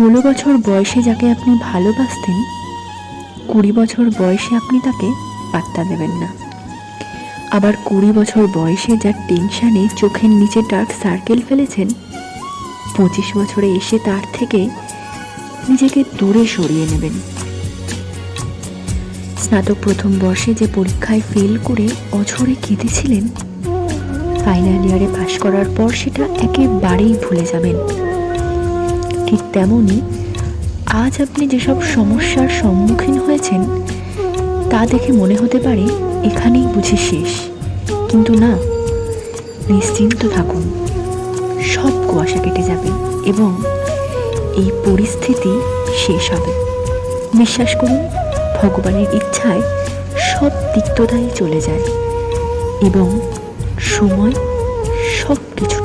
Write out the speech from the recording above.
ষোলো বছর বয়সে যাকে আপনি ভালোবাসতেন, কুড়ি বছর বয়সে আপনি তাকে পাত্তা দেবেন না। আবার কুড়ি বছর বয়সে যার টেনশানে চোখের নিচে ডার্ক সার্কেল ফেলেছেন, পঁচিশ বছরে এসে তার থেকে নিজেকে দূরে সরিয়ে নেবেন। স্নাতক প্রথম বর্ষে যে পরীক্ষায় ফেল করে অঝরে কেঁদেছিলেন ফাইনাল ইয়ারে পাশ করার পর সেটা একেবারেই ভুলে যাবেন। ঠিক তেমনই আজ আপনি যেসব সমস্যার সম্মুখীন হয়েছেন, তা দেখে মনে হতে পারে এখানেই বুঝি শেষ। কিন্তু না, নিশ্চিন্ত থাকুন, সব কুয়াশা কেটে যাবে এবং এই পরিস্থিতি শেষ হবে। বিশ্বাস করুন, ভগবানের ইচ্ছায় সব তিক্ততাই চলে যায় এবং সময় সব কিছু